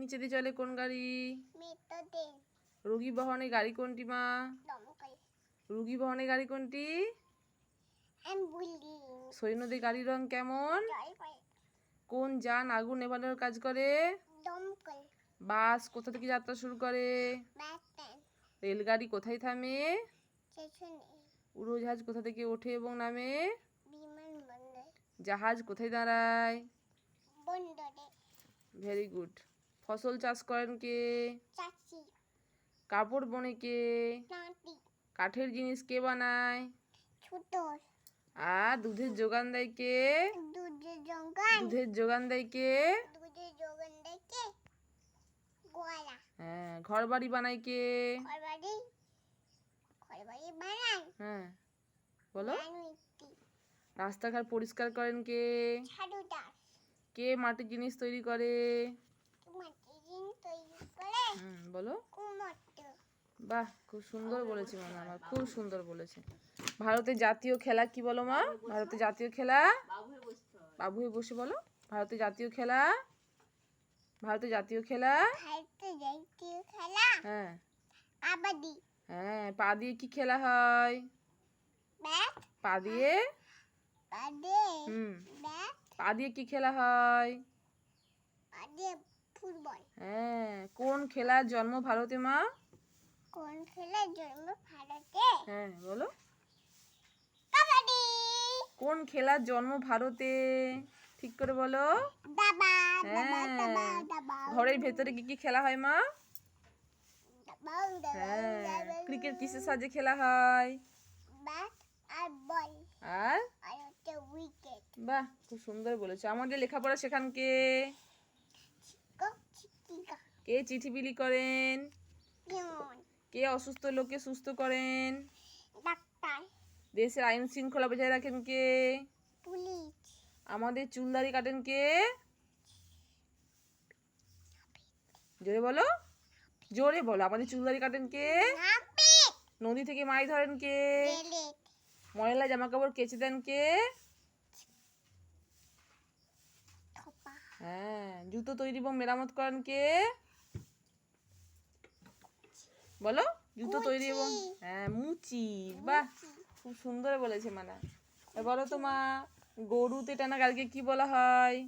নিচে দিয়ে চলে কোন গাড়ি? রুগী বহনে গাড়ি কোনটি মা? রুগী বহনে গাড়ি কোনটি? সৈন্যদের গাড়ির রং কেমন? কোন যান আগুন নেভানোর কাজ করে? বাস কোথা থেকে যাত্রা শুরু করে? রেলগাড়ি কোথায় থামে? উড়োজাহাজ কোথা থেকে ওঠে এবং নামে? জাহাজ কোথায় দাঁড়ায়? Very good. ফসল চাষ করেন কে? কাপড় বনে কে? কাঠের জিনিস কে বানায়? আর দুধের যোগান দেয় কে? দুধের যোগান। দেয় কে? হ্যাঁ ঘর বাড়ি বানায় কে? হ্যাঁ বলো। রাস্তাঘাট পরিষ্কার করেন কে? কে মাটির জিনিস তৈরি করে মাটির জিন তৈরি করে হুম বলো। বাহ খুব সুন্দর বলেছে মানে আমার খুব সুন্দর বলেছে। ভারতের জাতীয় খেলা কি বলো মা? ভারতের জাতীয় খেলা? বাবু হয়ে বসে বলো। ভারতের জাতীয় খেলা? ভারতের জাতীয় খেলা? হ্যাঁ। কাবাডি। হ্যাঁ পা দিয়ে কি খেলা হয়? পা দিয়ে? হুম। পা দিয়ে কি খেলা হয়? ফুটবল। হ্যাঁ কোন খেলার জন্ম ভারতে মা? কোন খেলার জন্ম ভারতে? হ্যাঁ বলো। কাবাডি। কোন খেলার জন্ম ভারতে? ঠিক করে বলো। দাবা দাবা দাবা হ্যাঁ। ঘরের ভেতরে কি কি খেলা হয় মা? হ্যাঁ ক্রিকেট কিসের সাহায্যে খেলা হয়? ব্যাট আর বল। আর? আর উইকেট। বাহ খুব সুন্দর বলেছ। আমাদের লেখাপড়া সেখানকে। কে চিঠি বিলি করেন? কে অসুস্থ লোককে সুস্থ করেন? ডাক্তার। দেশের আইন শৃঙ্খলা বজায় রাখেন কে? পুলিশ। আমাদের চুলদারি কাটেন কে? জোরে বলো? জোরে বলো আমাদের চুলদারি কাটেন কে? নদী থেকে মাছ ধরেন কে? ময়লা জামা কাপড় কেচে দেন কে? হ্যাঁ জুতো তৈরি এবং মেরামত করেন কে? বলো? জুতো তৈরি এবং হ্যাঁ মুচি। বাহ খুব সুন্দর বলেছে মানা বলো তো মা গরুতে টানা কালকে কি বলা হয়?